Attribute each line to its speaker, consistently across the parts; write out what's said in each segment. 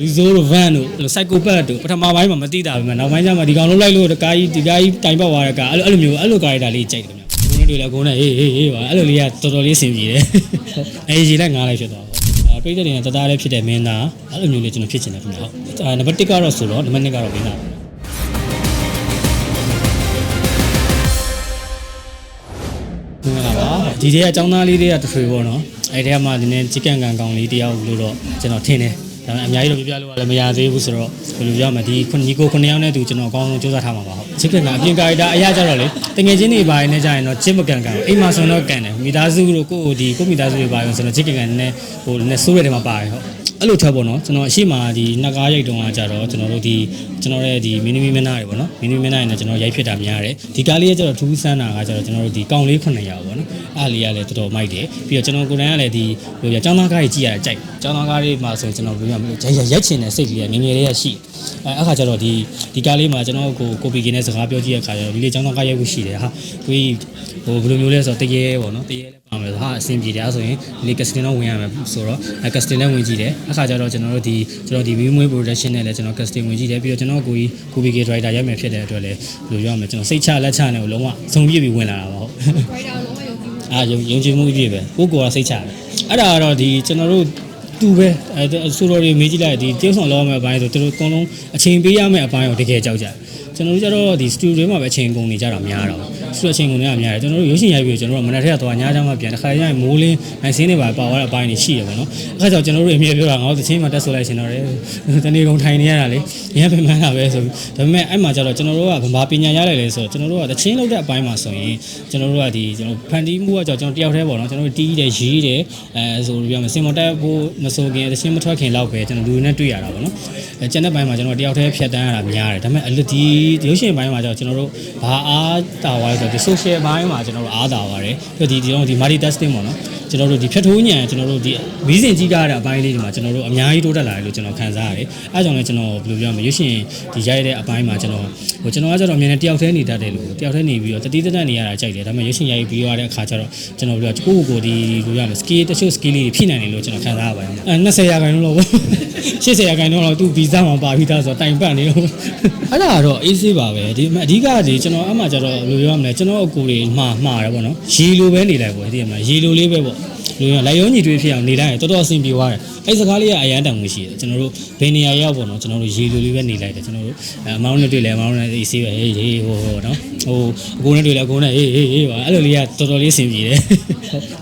Speaker 1: လူဆိုးတို့ဗန်တို့စိုက်ကိုပတ်တို့ပထမပိုင်းမှာမသိတာပဲမှာနောက်ပိုင်းကျမှဒီကောင်လုံးလိုက်လို့တကားကြီးဒီကားကြီးတိုင်ပေါက်သွားတဲ့ကားအဲ့လိုအဲ့လိုမျိုးအဲ့လိုကားရတာလေးကြိုက်တယ်ခင်ဗျကိုနဲ့တွေ့လဲကိုနဲ့ဟေးဟေးဟေးပါအဲ့လိုလေးကတော်တော်လေးဆင်ပြေတယ်အေးကြီးလိုက်ငားလိုက်ဖြစ်သွားတော့အဲပြိတ္တတွေနဲ့တသားလေးဖြစ်တဲ့မင်းသားအဲ့လိုမျိုးလေးကျွန်တော်ဖြစ်ချင်တယ်ခင်ဗျဟုတ်အဲနံပါတ်1ကတော့ဆိုတော့နံပါတ်2ကတော့မင်းသားမင်္ဂလာပါဒီတည်းကအကြောင်းသားလေးတွေကတစ်ထွေပေါ့နော်အဲ့ဒီကမှနည်းနည်းချစ်ကန်ကန်ကောင်လေးတယောက်လို့တော့ကျွန်တော်ထင်တယ် ဒါပေမဲ့အများကြီးတော့ပြပြလို့လည်းမရသေးဘူးဆိုတော့ဘယ်လိုပြောမလဲဒီခုညီကိုခုနှစ်ယောက်နဲ့တူကျွန်တော်အကောင်းဆုံးစူးစမ်းထားမှာပါဟုတ်ချစ်ကန်ကအပြင်ကာရီတာအရာကြတော့လေတငယ်ချင်းတွေပါရင်လည်းကြာရင်တော့ချစ်မကန်ကန်အိမ်မှာဆိုတော့ကန်တယ်မိသားစုတို့ကိုယ့်ဒီကိုယ့်မိသားစုတွေပါရင်ဆိုတော့ချစ်ကန်ကန်နည်းနည်းဟိုနည်းနည်းဆိုးရတဲ့မှာပါတယ်ဟုတ် အဲ့လိုချက်ပေါ့နော်ကျွန်တော်အရှိမဒီနှက်ကားရိုက်တုံးကကြတော့ကျွန်တော်တို့ဒီကျွန်တော်ရဲ့ဒီမင်းသမီးမနာတွေပေါ့နော်မင်းသမီးမနာတွေနဲ့ကျွန်တော်ရိုက်ဖြစ်တာများတယ်ဒီကားလေးကကြတော့ထူးဆန်းတာကကြတော့ကျွန်တော်တို့ဒီကောင်လေး900ပေါ့နော်အားလေးကလည်းတော်တော်မိုက်တယ်ပြီးတော့ကျွန်တော်ကိုယ်တိုင်ကလည်းဒီဟိုကျောင်းသားကားကြီးကြည့်ရတာကြိုက်ကျောင်းသားကားလေးမှာဆိုရင်ကျွန်တော်ဘယ်မှာရိုက်ရိုက်ချင်တဲ့စိတ်ကလေးကငငယ်လေးရရှိအဲအခါကျတော့ဒီဒီကားလေးမှာကျွန်တော်ကိုကိုပီကင်းနဲ့စကားပြောကြည့်ရတဲ့အခါကျတော့ဒီလေးကျောင်းသားကားရိုက်ဖို့ရှိတယ်ဟာကိုကြီးဟိုဘယ်လိုမျိုးလဲဆိုတော့တကယ်ပေါ့နော်တကယ်လည်းပါမ ဟာအဆင်ပြေတယ်အဲဆိုရင်ဒီလေးကစတင်တော့ဝင်ရမယ်ဆိုတော့အဲကစတင်လည်းဝင်ကြည့်တယ်အခါကျတော့ကျွန်တော်တို့ဒီကျွန်တော်ဒီ view မွေး production နဲ့လည်းကျွန်တော်ကစတင်ဝင်ကြည့်တယ်ပြီးတော့ကျွန်တော်ကိုကြီးကိုပီကင်း driver ရိုက်မယ်ဖြစ်တဲ့အတွက်လည်းဘယ်လိုပြောမလဲကျွန်တော်စိတ်ချလက်ချနဲ့ကိုလုံးဝစုံပြည့်ပြီးဝင်လာတာပါဟုတ်
Speaker 2: ဝိုင်းတာလုံးဝယုံကြည်မှု
Speaker 1: အာယုံယုံကြည်မှုအပြည့်ပဲကိုကိုယ်ကစိတ်ချတယ်အဲ့ဒါကတော့ဒီကျွန်တော်တို့သူပဲအဲဆိုတော့ဒီမေးကြည့်လိုက်ဒီတင်းဆောင်လောက်ရမယ့်အပိုင်းဆိုသူတို့အကုန်လုံးအချိန်ပေးရမယ့်အပိုင်းကိုတကယ်ကြောက်ကြတယ်ကျွန်တော်တို့ကျတော့ဒီစတူဒီယိုမှာပဲအချိန်ကုန်နေကြတာများတော့ စတူအချိန်ကုန်နေတာများတယ်ကျွန်တော်တို့ရုပ်ရှင်ရိုက်ပြီးကျွန်တော်တို့မနက်ထက်တော့ညချမ်းမှပြန်တစ်ခါကျရင်မိုးလင်းနိုင်စင်းတွေပါပါသွားတဲ့အပိုင်းတွေရှိရပါတော့အဲ့ဒါကြောင့်ကျွန်တော်တို့အမြဲပြောတာငါတို့သချင်းမှတက်ဆိုလိုက်ရှင်တော့တယ်တနေ့ကုန်ထိုင်နေရတာလေရမ်းပင်ပန်းတာပဲဆိုဒါပေမဲ့အဲ့မှာကျတော့ကျွန်တော်တို့ကဗမာပညာရလိုက်လေဆိုတော့ကျွန်တော်တို့ကသချင်းလောက်တဲ့အပိုင်းမှာဆိုရင်ကျွန်တော်တို့ကဒီကျွန်တော်ဖန်တီးမှုကကြောင့်ကျွန်တော်တယောက်တည်းပေါ့နော်ကျွန်တော်တို့တီးတယ်ရေးတယ်အဲဆိုလိုပြောမယ်စင်မတက်ဖို့မဆိုခင်သချင်းမထွက်ခင်လောက်ပဲကျွန်တော်လူတွေနဲ့တွေ့ရတာပေါ့နော်အဲကျန်တဲ့ဘိုင်းမှာကျွန်တော်တယောက်တည်းဖြတ်တန်းရတာများတယ်ဒါပေမဲ့အလဒီရုပ်ရှင်ဘိုင်းမှာကျတော့ကျွန်တော်တို့ဘာအားတာဝါလဲဆိုတော့ဒီ social ဘိုင်းမှာကျွန်တော်တို့အားတာပါတယ်ပြီးတော့ဒီဒီတော့ဒီ multi testing ပေါ့နော်ကျွန်တော်တို့ဒီဖြတ်ထိုးညံကျွန်တော်တို့ဒီမီးစင်ကြီးကားတဲ့အပိုင်းလေးတွေမှာကျွန်တော်တို့အများကြီးတိုးတက်လာတယ်လို့ကျွန်တော်ခံစားရတယ်အဲအကြောင်းလည်းကျွန်တော်ဘယ်လိုပြောမလဲရုပ်ရှင်ဒီရိုက်တဲ့အပိုင်းမှာကျွန်တော်ဟိုကျွန်တော်ကကျတော့အမြင်နဲ့တယောက်တည်းနေတတ်တယ်လို့တယောက်တည်းနေပြီးတော့တတိတတ်နေရတာကြိုက်တယ်ဒါပေမဲ့ရုပ်ရှင်ရိုက်ပြီးရတဲ့အခါကျတော့ကျွန်တော်ပြောကိုယ့်ကိုယ်ကိုဒီလိုရမယ် skill တချို့ skill လေးတွေဖြည့်နိုင်တယ်လို့ကျွန်တော်ခံစားရပါတယ်အဲ20ရာခိုင်နှုန်းလောက်ပေါ့80ရာခိုင်နှုန်းလောက်သူဗီဇမှာပါပြီးသားဆိုတော့တိုင်ပတ်နေလို့အဲ့ဒါကတော့အေးဆေးပါပဲဒီအဓိကဒီကျွန်တော်အမှကျတော့ဘယ်လိုပြောမလဲကျွန်တော်အကူတွေမှားမှားတယ်ပေါ့နော်ရေလိုပဲနေလိုက်ပေါ့ဒီမှာရေလိုလေးပဲပေါ့ လူရလိုက်ရုံးညီတွေးဖြစ်အောင်နေလိုက်ရင်တော်တော်အဆင်ပြေသွားတယ်အဲ့စကားလေးကအရန်တန်မှုရှိတယ်ကျွန်တော်တို့ဘယ်နေရာရောက်ပေါ့နော်ကျွန်တော်တို့ရေလိုလေးပဲနေလိုက်တယ်ကျွန်တော်တို့အမောင်းနဲ့တွေ့လဲအမောင်းနဲ့အေးဆေးပဲဟေးဟေးဟိုဟိုနော်ဟိုအကိုနဲ့တွေ့လဲအကိုနဲ့ဟေးဟေးဟေးပါအဲ့လိုလေးကတော်တော်လေးအဆင်ပြေတယ်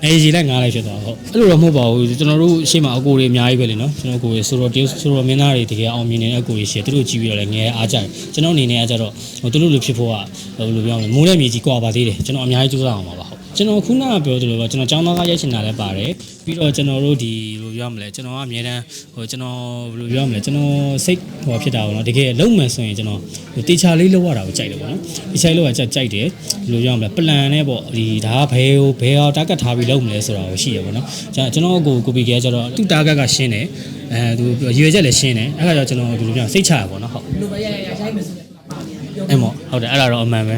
Speaker 1: အေးရေလိုက်ငားလိုက်ဖြစ်သွားဟုတ်အဲ့လိုတော့မဟုတ်ပါဘူးကျွန်တော်တို့ရှေ့မှာအကိုတွေအများကြီးပဲလေနော်ကျွန်တော်ကိုတွေဆိုတော့တေးဆိုတော့မင်းသားတွေတကယ်အောင်မြင်နေတဲ့အကိုတွေရှိတယ်သူတို့ကြည့်ပြီးတော့လည်းငယ်အားကြတယ်ကျွန်တော်အနေနဲ့ကကြတော့ဟိုသူတို့လိုဖြစ်ဖို့ကဘယ်လိုပြောမလဲမိုးနဲ့မြေကြီးကွာပါသေးတယ်ကျွန်တော်အများကြီးကြိုးစားအောင်ပါပါဟုတ် ကျွန်တော်ခုနကပြောသလိုပဲကျွန်တော်ចောင်းသားကရိုက်ချင်တာလည်းပါတယ်ပြီးတော့ကျွန်တော်တို့ဒီလိုပြောမလဲကျွန်တော်ကအများတန်းဟိုကျွန်တော်ဘယ်လိုပြောမလဲကျွန်တော်စိတ်ဟိုဖြစ်တာပေါ့နော်တကယ်လုံးမှန်ဆိုရင်ကျွန်တော်ဟိုတေချာလေးလောက်ရတာကိုကြိုက်တယ်ပေါ့နော်တေချာလေးလောက်ရကြိုက်တယ်ဘယ်လိုပြောမလဲပလန်နဲ့ပေါ့ဒီဒါကဘယ်ဟိုဘယ်အောင်တာကတ်ထားပြီးလုပ်မလဲဆိုတာကိုရှိရပေါ့နော်ကျွန်တော်ကိုကိုပီကဲကျတော့သူ့တာကတ်ကရှင်းတယ်အဲသူရွေချက်လည်းရှင်းတယ်အဲ့ခါကျတော့ကျွန်တော်ဒီလိုပြောစိတ်ချရပေါ့နော်ဟုတ်
Speaker 2: လိုပဲရရရရိုက်မယ်ဆိုလည်းပါပြော
Speaker 1: အဲ့မော်ဟုတ်တယ်အဲ့ဒါတော့အမှန်ပဲ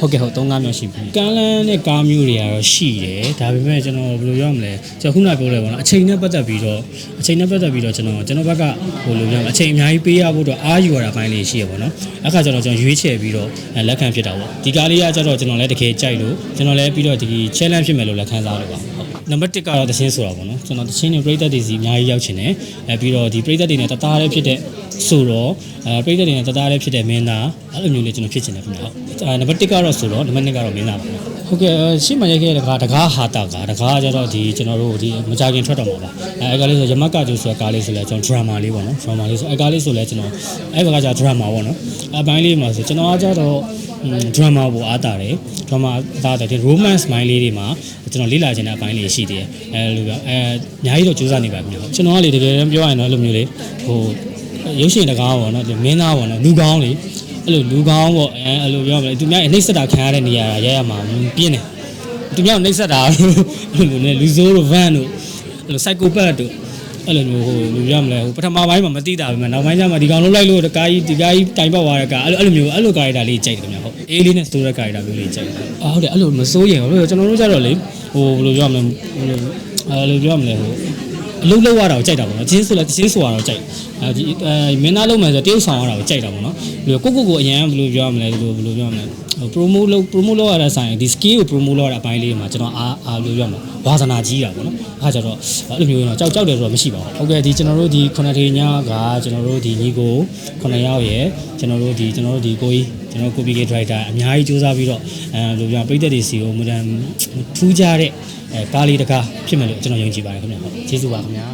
Speaker 1: ဟုတ်ကဲ့ဟုတ်သုံးကားမျိုးရှိပြီကမ်းလန်းတဲ့ကားမျိုးတွေကတော့ရှိတယ်ဒါပေမဲ့ကျွန်တော်ဘယ်လိုပြောမလဲကျွန်တော်ခုနပြောလဲပေါ့နော်အချိန်နဲ့ပတ်သက်ပြီးတော့အချိန်နဲ့ပတ်သက်ပြီးတော့ကျွန်တော်ကျွန်တော်ဘက်ကဟိုလိုပြောမလဲအချိန်အများကြီးပေးရဖို့တော့အားယူရတာပိုင်းလေးရှိရပေါ့နော်အခါကျတော့ကျွန်တော်ရွေးချယ်ပြီးတော့လက်ခံဖြစ်တာပေါ့ဒီကားလေးကကျတော့ကျွန်တော်လည်းတကယ်ကြိုက်လို့ကျွန်တော်လည်းပြီးတော့ဒီ challenge ဖြစ်မယ်လို့လည်းခံစားလို့ပါဟုတ်နံပါတ်1ကတော့တချင်းဆိုတာပေါ့နော်ကျွန်တော်တချင်းတွေပြိသက်တွေစီအများကြီးရောက်ချင်တယ်အဲပြီးတော့ဒီပြိသက်တွေနဲ့တသားလေးဖြစ်တဲ့ဆိုတော့အဲပြိသက်တွေနဲ့တသားလေးဖြစ်တဲ့မင်းသားအဲ့လိုမျိုးလေးကျွန်တော်ဖြစ်ချင်တယ်ခင်ဗျဟုတ်အဲနံပါတ်1ကတော့ဆိုတော့နံပါတ်2ကတော့မင်းသားပါဟုတ်ကဲ့ရှင်းမရိုက်ခဲ့တဲ့ကားတကားဟာတာကားတကားကကျတော့ဒီကျွန်တော်တို့ဒီမကြခင်ထွက်တော့မှာပါအဲအဲကားလေးဆိုရမကကျူဆိုတဲ့ကားလေးဆိုလဲကျွန်တော် drama လေးပေါ့နော် drama လေးဆိုအဲကားလေးဆိုလဲကျွန်တော်အဲဘက်ကကျ drama ပေါ့နော်အပိုင်းလေးမှာဆိုကျွန်တော်ကကျတော့ drama ကိုအားတာတယ် drama အားတာတယ် romance မိုင်းလေးတွေမှာကျွန်တော်လေ့လာခြင်းတဲ့အပိုင်းလေးရှိသေးတယ်အဲလိုပဲအဲအများကြီးတော့စူးစမ်းနေပါပြီဟုတ်ကျွန်တော်ကလေတကယ်ပြောရရင်တော့အဲ့လိုမျိုးလေဟိုရုပ်ရှင်တကားပေါ့နော်မင်းသားပေါ့နော်လူကောင်းလေ အဲ့လိုလူကောင်းပေါ့အဲအဲ့လိုပြောမလဲသူများနှိမ့်ဆက်တာခံရတဲ့နေရာရရမှာပြင်းတယ်သူများနှိမ့်ဆက်တာအဲ့လိုနဲ့လူဆိုးတို့ဗန်တို့အဲ့လို psychopath တို့အဲ့လိုမျိုးဟိုလူပြောမလဲဟိုပထမပိုင်းမှာမသိတာပဲမှာနောက်ပိုင်းကျမှဒီကောင်လုံးလိုက်လို့တကားကြီးဒီကားကြီးတိုင်ပေါက်သွားတဲ့ကားအဲ့လိုအဲ့လိုမျိုးအဲ့လိုကာရီတာလေးကြိုက်တယ်ခင်ဗျဟုတ်အေးလေးနဲ့စတိုးတဲ့ကာရီတာမျိုးလေးကြိုက်တယ်အာဟုတ်တယ်အဲ့လိုမစိုးရင်ဟုတ်ကျွန်တော်တို့ကျတော့လေဟိုဘယ်လိုပြောမလဲဟိုအဲ့လိုပြောမလဲဟို အလုံးလုံးရတာကိုကြိုက်တာပေါ့နော်ချင်းဆိုလဲချင်းဆိုရတာကိုကြိုက်အဲဒီအဲမင်းသားလုံးမယ်ဆိုတရုပ်ဆောင်ရတာကိုကြိုက်တာပေါ့နော်ဘယ်လိုကိုကိုကိုအရင်ဘယ်လိုပြောရမလဲဘယ်လိုဘယ်လိုပြောရမလဲဟို promote လုပ် promote လုပ်ရတဲ့ဆိုင်ဒီ skill ကို promote လုပ်ရတဲ့အပိုင်းလေးမှာကျွန်တော်အားအားလို့ပြောရမှာဝါသနာကြီးတာပေါ့နော်အားကြတော့အဲ့လိုမျိုးတော့ကြောက်ကြောက်တယ်ဆိုတော့မရှိပါဘူးဟုတ်ကဲ့ဒီကျွန်တော်တို့ဒီခုနှစ်ထေညကကျွန်တော်တို့ဒီညီကိုခုနှစ်ယောက်ရယ်ကျွန်တော်တို့ဒီကျွန်တော်တို့ဒီကိုကြီးကျွန်တော်ကိုပီကေဒရိုက်တာအများကြီးစူးစမ်းပြီးတော့အဲလိုပြောပြိသက်တွေစီကိုမတန်ထူးကြတဲ့ အဲကားလေးတကားဖြစ်မယ်လို့ကျွန်တော်ယုံကြည်ပါတယ်ခင်ဗျာဟုတ်ကျေးဇူးပါခင်ဗျာ